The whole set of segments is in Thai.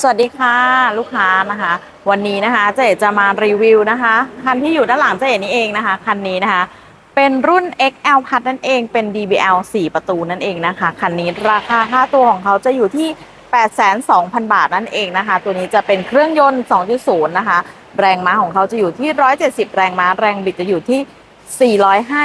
สวัสดีค่ะลูกค้านะคะ วันนี้นะคะเจ๊จะมารีวิวนะคะคันที่อยู่ด้านหลังเจ๊นี่เองนะคะคันนี้นะคะ เป็นรุ่น XL พัดนั่นเองเป็น DBL 4 ประตูนั่นเองนะคะคันนี้ราคาค่าตัวของเขาจะอยู่ที่ 8,200,0 บาทนั่นเองนะคะ ตัวนี้จะเป็นเครื่องยนต์ 2.0 นะคะ แรงม้าของเขาจะอยู่ที่ 170 แรงม้าแรงบิดจะอยู่ที่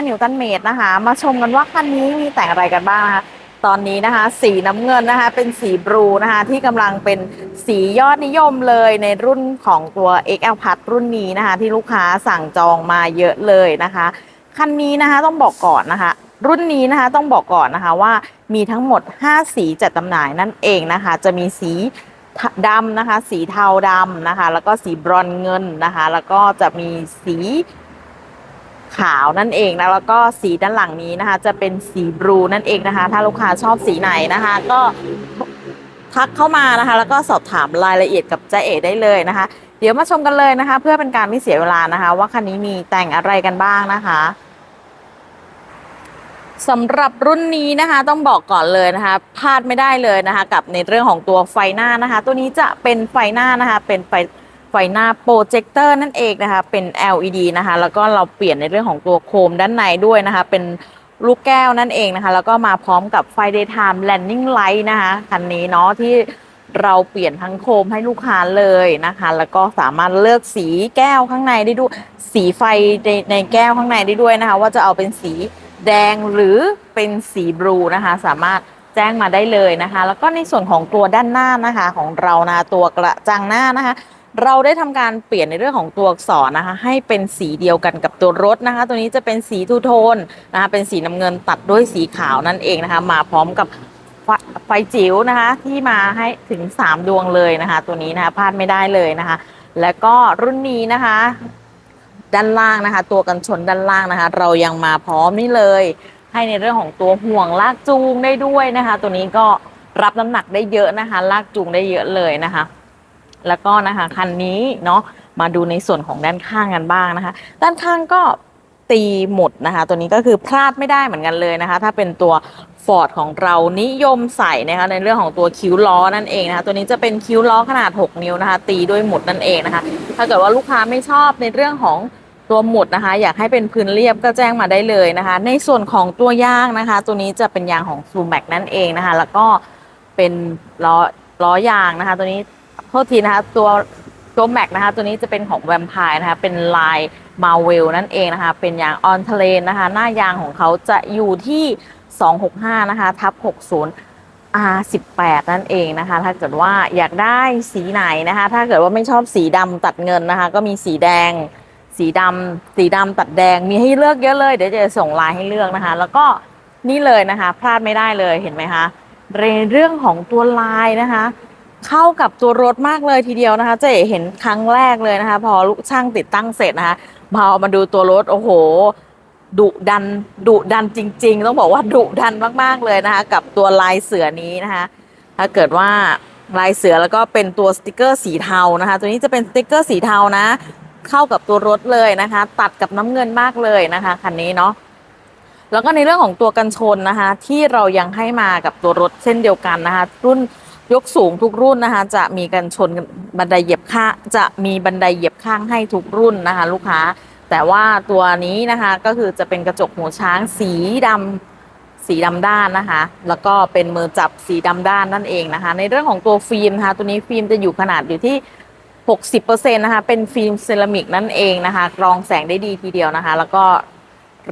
405 นิวตันเมตรนะคะ มาชมกันว่าคันนี้มีแต่งอะไรกันบ้างนะคะ ตอนนี้นะคะ สีน้ำเงินนะคะ เป็นสีบลูนะคะ ที่กำลังเป็นสียอดนิยมเลยในรุ่นของตัว XL พัดรุ่นนี้นะคะ ที่ลูกค้าสั่งจองมาเยอะเลยนะคะ คันนี้นะคะต้องบอกก่อนนะคะ รุ่นนี้นะคะต้องบอกก่อนนะคะว่ามีทั้งหมด 5 สีจัดจำหน่ายนั่นเองนะคะ จะมีสีดำนะคะ สีเทาดำนะคะ แล้วก็สีบรอนเงินนะคะ แล้วก็จะมีสี ขาวนั่นเองนะแล้วก็สีด้านหลังนี้นะคะ จะเป็นสีบลูนั่นเองนะคะ ถ้าลูกค้าชอบสีไหนนะคะ ก็ทักเข้ามานะคะ แล้วก็สอบถามรายละเอียดกับเจ๊เอ๋ได้เลยนะคะ เดี๋ยวมาชมกันเลยนะคะ เพื่อเป็นการไม่เสียเวลานะคะ ว่าคันนี้มีแต่งอะไรกันบ้างนะคะสำหรับรุ่นนี้นะคะต้องบอกก่อนเลยนะคะพลาดไม่ได้เลยนะคะ กับในเรื่องของตัวไฟหน้านะคะ ตัวนี้จะเป็นไฟหน้านะคะ เป็นไฟ ไฟหน้าโปรเจคเตอร์นั่นเองนะคะ เป็น LED นะคะ แล้วก็เราเปลี่ยนในเรื่องของตัวโคมด้านในด้วยนะคะ เป็นลูกแก้วนั่นเองนะคะ แล้วก็มาพร้อมกับไฟ daytime landing light นะคะคันนี้เนาะที่เราเปลี่ยนทั้งโคมให้ลูกค้าเลยนะคะ แล้วก็สามารถเลือกสีแก้วข้างในได้ด้วย สีไฟในในแก้วข้างในได้ด้วยนะคะ ว่าจะเอาเป็นสีแดงหรือเป็นสีบลูนะคะ สามารถแจ้งมาได้เลยนะคะ แล้วก็ในส่วนของตัวด้านหน้านะคะ ของเรานะตัวกระจังหน้านะคะ เราได้ทำการเปลี่ยนในเรื่องของตัวอักษรนะคะ ให้เป็นสีเดียวกันกับตัวรถนะคะ ตัวนี้จะเป็นสีทูโทนนะคะเป็นสีน้ำเงินตัดด้วยสีขาวนั่นเองนะคะ มาพร้อมกับไฟจิ๋วนะคะ ที่มาให้ถึง 3 ดวงเลยนะคะ ตัวนี้นะคะพลาดไม่ได้เลยนะคะ แล้วก็รุ่นนี้นะคะ ด้านล่างนะคะ ตัวกันชนด้านล่างนะคะ เรายังมาพร้อมนี่เลย ให้ในเรื่องของตัวห่วงลากจูงได้ด้วยนะคะ ตัวนี้ก็รับน้ำหนักได้เยอะนะคะ ลากจูงได้เยอะเลยนะคะ แล้วก็นะคะคันนี้เนาะมาดูในส่วนของด้านข้างกันบ้างนะคะ ด้านข้างก็ตีหมดนะคะ ตัวนี้ก็คือพลาดไม่ได้เหมือนกันเลยนะคะ ถ้าเป็นตัว Ford ของเรานิยมใส่นะคะในเรื่องของตัวคิ้วล้อนั่นเองนะคะ ตัวนี้จะเป็นคิ้วล้อขนาด 6 นิ้วนะคะ ตีด้วยหมุดนั่นเองนะคะ ถ้าเกิดว่าลูกค้าไม่ชอบในเรื่องของตัวหมุดนะคะ อยากให้เป็นพื้นเรียบก็แจ้งมาได้เลยนะคะ ในส่วนของตัวยางนะคะ ตัวนี้จะเป็นยางของ s u m a c นั่นเองนะคะ แล้วก็เป็นล้อล้อยางนะคะ ตัวนี้ โทษทีนะคะตัวตัวแม็กนะคะตัวนี้จะเป็นของแวมไพร์นะคะเป็นลายมาเวลนั่นเองนะคะ เป็นยางออนเทเลนนะคะ หน้ายางของเขาจะอยู่ที่ 265 นะคะทับ 60 R18 นั่นเองนะคะ ถ้าเกิดว่าอยากได้สีไหนนะคะ ถ้าเกิดว่าไม่ชอบสีดำตัดเงินนะคะ ก็มีสีแดง สีดำสีดำตัดแดงมีให้เลือกเยอะเลย เดี๋ยวจะส่งลายให้เลือกนะคะ แล้วก็นี่เลยนะคะ พลาดไม่ได้เลยเห็นไหมคะในเรื่องของตัวลายนะคะ เข้ากับตัวรถมากเลยทีเดียวนะคะเจ๊เห็นครั้งแรกเลยนะคะ พอลูกช่างติดตั้งเสร็จนะคะมาเอามาดูตัวรถโอ้โหดุดันดุดันจริง ๆ ต้องบอกว่าดุดันมากๆเลยนะคะ กับตัวลายเสือนี้นะคะถ้าเกิดว่าลายเสือแล้วก็เป็นตัวสติกเกอร์สีเทานะคะ ตัวนี้จะเป็นสติกเกอร์สีเทานะ เข้ากับตัวรถเลยนะคะ ตัดกับน้ำเงินมากเลยนะคะคันนี้เนาะแล้วก็ในเรื่องของตัวกันชนนะคะ ที่เรายังให้มากับตัวรถเช่นเดียวกันนะคะ รุ่น ยกสูงทุกรุ่นนะคะ จะมีกันชนบันไดเหยียบข้างจะมีบันไดเหยียบข้างให้ทุกรุ่นนะคะ ลูกค้า แต่ว่าตัวนี้นะคะก็คือจะเป็นกระจกหูช้างสีดำสีดำด้านนะคะ แล้วก็เป็นมือจับสีดำด้านนั่นเองนะคะ ในเรื่องของตัวฟิล์มนะคะ ตัวนี้ฟิล์มจะอยู่ขนาดอยู่ที่ 60%นะคะ เป็นฟิล์มเซรามิกนั่นเองนะคะ กรองแสงได้ดีทีเดียวนะคะ แล้วก็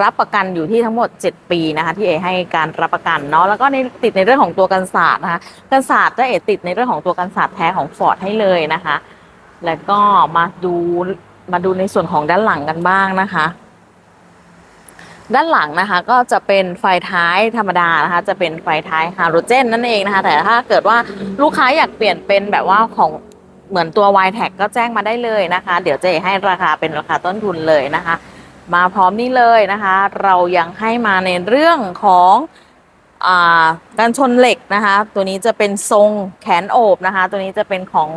รับประกันอยู่ที่ทั้งหมด 7 ปีนะคะที่เอให้การรับประกันเนาะแล้วก็ในติดในเรื่องของตัวกันศาสตร์นะคะกันศาสตร์จะเอติดในเรื่องของตัวกันศาสตร์แท้ของฟอร์ดให้เลยนะคะ แล้วก็มาดูมาดูในส่วนของด้านหลังกันบ้างนะคะ ด้านหลังนะคะก็จะเป็นไฟท้ายธรรมดานะคะ จะเป็นไฟท้ายฮาโลเจนนั่นเองนะคะ แต่ถ้าเกิดว่าลูกค้าอยากเปลี่ยนเป็นแบบว่าของเหมือนตัว y t a g ก็แจ้งมาได้เลยนะคะ เดี๋ยวเจะให้ราคาเป็นราคาต้นทุนเลยนะคะ มาพร้อมนี่เลยนะคะ เรายังให้มาในเรื่องของอการชนเหล็กนะคะ ตัวนี้จะเป็นทรงแขนโอบนะคะ ตัวนี้จะเป็นของ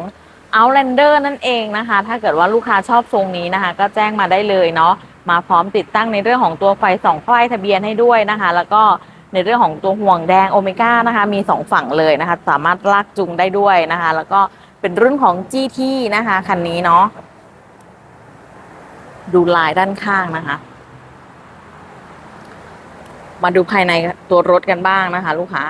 Outlander นั่นเองนะคะ ถ้าเกิดว่าลูกค้าชอบทรงนี้นะคะ ก็แจ้งมาได้เลยเนาะมาพร้อมติดตั้งในเรื่องของตัวไฟสองไฟทะเบียนให้ด้วยนะคะ แล้วก็ในเรื่องของตัวห่วงแดงโอเมก้านะคะ มีสองฝั่งเลยนะคะ สามารถลากจูงได้ด้วยนะคะ แล้วก็เป็นรุ่นของ GT นะคะ คันนี้เนาะ ดูลายด้านข้างนะคะ มาดูภายในตัวรถกันบ้างนะคะ ลูกค้า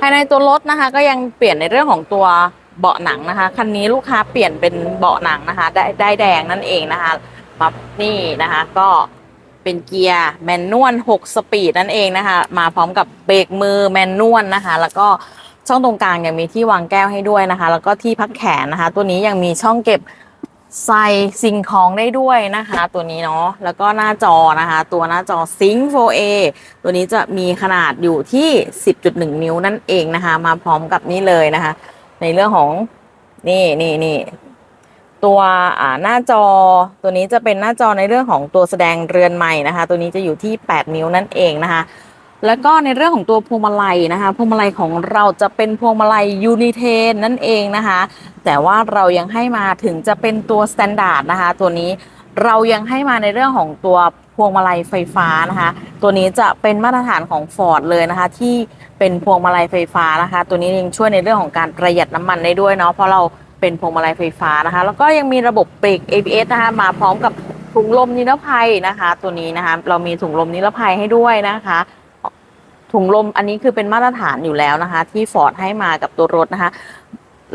ภายในตัวรถนะคะ ก็ยังเปลี่ยนในเรื่องของตัวเบาะหนังนะคะ คันนี้ลูกค้าเปลี่ยนเป็นเบาะหนังนะคะ ได้ได้แดงนั่นเองนะคะมานี่นะคะ ก็เป็นเกียร์แมนนวล6สปีดนั่นเองนะคะ มาพร้อมกับเบรกมือแมนนวลนะคะ แล้วก็ ช่องตรงกลางยังมีที่วางแก้วให้ด้วยนะคะ แล้วก็ที่พักแขนนะคะ ตัวนี้ยังมีช่องเก็บใส่สิ่งของได้ด้วยนะคะ ตัวนี้เนาะแล้วก็หน้าจอนะคะ ตัวหน้าจอ Sync 4A ตัวนี้จะมีขนาดอยู่ที่ 10.1 นิ้วนั่นเองนะคะ มาพร้อมกับนี่เลยนะคะ ในเรื่องของนี่นี่นี่ตัวอ่าหน้าจอตัวนี้จะเป็นหน้าจอในเรื่องของตัวแสดงเรือนใหม่นะคะ ตัวนี้จะอยู่ที่ 8 นิ้วนั่นเองนะคะ แล้วก็ในเรื่องของตัวพวงมาลัยนะคะ พวงมาลัยของเราจะเป็นพวงมาลัยยูนิเทนนั่นเองนะคะ แต่ว่าเรายังให้มาถึงจะเป็นตัวสแตนดาร์ดนะคะ ตัวนี้เรายังให้มาในเรื่องของตัวพวงมาลัยไฟฟ้านะคะ ตัวนี้จะเป็นมาตรฐานของ Ford เลยนะคะ ที่เป็นพวงมาลัยไฟฟ้านะคะ ตัวนี้ยังช่วยในเรื่องของการประหยัดน้ำมันได้ด้วยเนาะเพราะเราเป็นพวงมาลัยไฟฟ้านะคะ แล้วก็ยังมีระบบเบรก ABS นะคะมาพร้อมกับถุงลมนิรภัยนะคะ ตัวนี้นะคะ เรามีถุงลมนิรภัยให้ด้วยนะคะ ถุงลมอันนี้คือเป็นมาตรฐานอยู่แล้วนะคะ ที่ Ford ให้มากับตัวรถนะคะ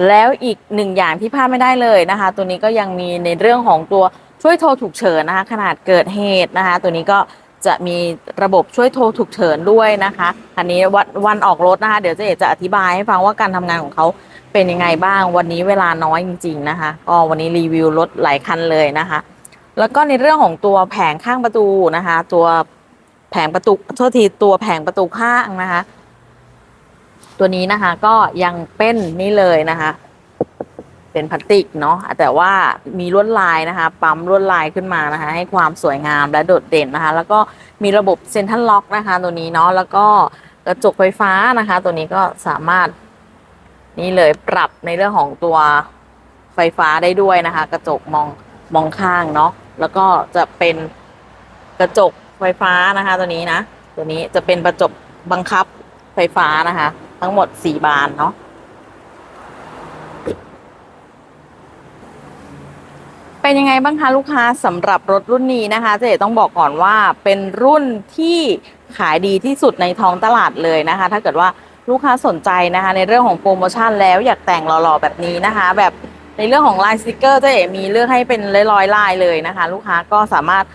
แล้วอีกหนึ่งอย่างที่พลาดไม่ได้เลยนะคะ ตัวนี้ก็ยังมีในเรื่องของตัวช่วยโทรฉุกเฉินนะคะ ขนาดเกิดเหตุนะคะ ตัวนี้ก็จะมีระบบช่วยโทรฉุกเฉินด้วยนะคะอันนี้วันวันออกรถนะคะ เดี๋ยวเจะจะอธิบายให้ฟังว่าการทำงานของเขาเป็นยังไงบ้างวันนี้เวลาน้อยจริง ๆนะคะก็วันนี้รีวิวรถหลายคันเลยนะคะ แล้วก็ในเรื่องของตัวแผงข้างประตูนะคะ ตัว ผงประตูโทษทีตัวแผงประตูข้างนะคะ ตัวนี้นะคะ ก็ยังเป็นนี่เลยนะคะ เป็นพลาสติกเนาะแต่ว่ามีลวดลายนะคะ ปั๊มลวดลายขึ้นมานะคะ ให้ความสวยงามและโดดเด่นนะคะ แล้วก็มีระบบเซ็นทรัลล็อกนะคะ ตัวนี้เนาะแล้วก็กระจกไฟฟ้านะคะ ตัวนี้ก็สามารถนี่เลยปรับในเรื่องของตัวไฟฟ้าได้ด้วยนะคะ กระจกมองมองข้างเนาะแล้วก็จะเป็นกระจก ไฟฟ้านะคะ ตัวนี้นะ ตัวนี้จะเป็นกระจกบังคับไฟฟ้านะคะ ทั้งหมด4บานเนาะเป็นยังไงบ้างคะลูกค้าสำหรับรถรุ่นนี้นะคะเจ๊ต้องบอกก่อนว่าเป็นรุ่นที่ขายดีที่สุดในท้องตลาดเลยนะคะ ถ้าเกิดว่าลูกค้าสนใจนะคะ ในเรื่องของโปรโมชั่นแล้วอยากแต่งหล่อๆแบบนี้นะคะ แบบในเรื่องของลายสติกเกอร์เจ๊มีเลือกให้เป็นร้อยๆลายเลยนะคะ ลูกค้าก็สามารถ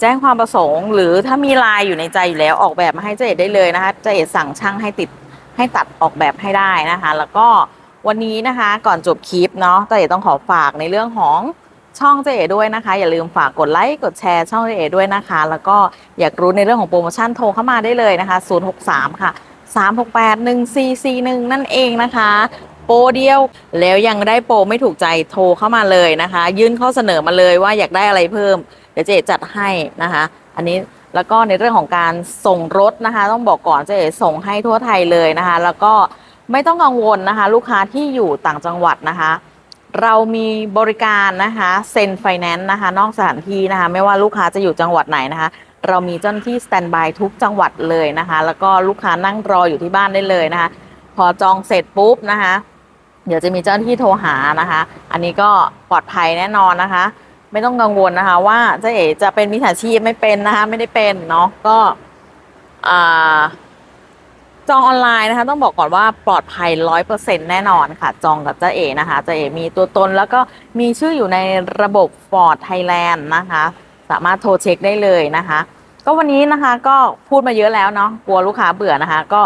แจ้งความประสงค์ หรือถ้ามีลายอยู่ในใจอยู่แล้วออกแบบมาให้เจเอกได้เลยนะคะเจเอกสั่งช่างให้ติดให้ตัดออกแบบให้ได้นะคะ แล้วก็วันนี้นะคะก่อนจบคลิปเนาะเจเอกต้องขอฝากในเรื่องของช่องเจเอกด้วยนะคะ อย่าลืมฝากกดไลค์กดแชร์ช่องเจเอกด้วยนะคะ แล้วก็อยากรู้ในเรื่องของโปรโมชั่นโทรเข้ามาได้เลยนะคะ 063 ค่ะ 368 1441 นั่นเองนะคะ โปรเดียวแล้วยังได้โปรไม่ถูกใจโทรเข้ามาเลยนะคะ ยื่นข้อเสนอมาเลยว่าอยากได้อะไรเพิ่ม ดี๋ยวเจ๊จัดให้นะคะ อันนี้แล้วก็ในเรื่องของการส่งรถนะคะ ต้องบอกก่อนเจ๊ส่งให้ทั่วไทยเลยนะคะ แล้วก็ไม่ต้องกังวลนะคะ ลูกค้าที่อยู่ต่างจังหวัดนะคะ เรามีบริการนะคะเซ็นไฟแนนซ์นะคะ นอกสถานที่นะคะ ไม่ว่าลูกค้าจะอยู่จังหวัดไหนนะคะ เรามีเจ้าหน้าที่สแตนบายทุกจังหวัดเลยนะคะ แล้วก็ลูกค้านั่งรออยู่ที่บ้านได้เลยนะคะ พอจองเสร็จปุ๊บนะคะ เดี๋ยวจะมีเจ้าหน้าที่โทรหานะคะ อันนี้ก็ปลอดภัยแน่นอนนะคะ ไม่ต้องกังวลนะคะ ว่าเจ๊เอ๋จะเป็นมิจฉาชีพไม่เป็นนะคะ ไม่ได้เป็นเนาะก็จองออนไลน์นะคะ ต้องบอกก่อนว่าปลอดภัยร้อยเปอร์เซ็นแน่นอนค่ะ จองกับเจ๊เอ๋นะคะเจ๊เอ๋มีตัวตนแล้วก็มีชื่ออยู่ในระบบ Ford Thailand นะคะ สามารถโทรเช็คได้เลยนะคะ ก็วันนี้นะคะก็พูดมาเยอะแล้วเนาะกลัวลูกค้าเบื่อนะคะ ก็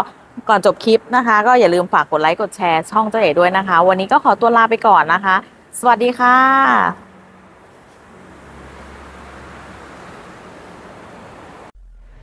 ก่อนจบคลิปนะคะ ก็อย่าลืมฝากกดไลค์กดแชร์ช่องเจ๊เอ๋ด้วยนะคะ วันนี้ก็ขอตัวลาไปก่อนนะคะ สวัสดีค่ะ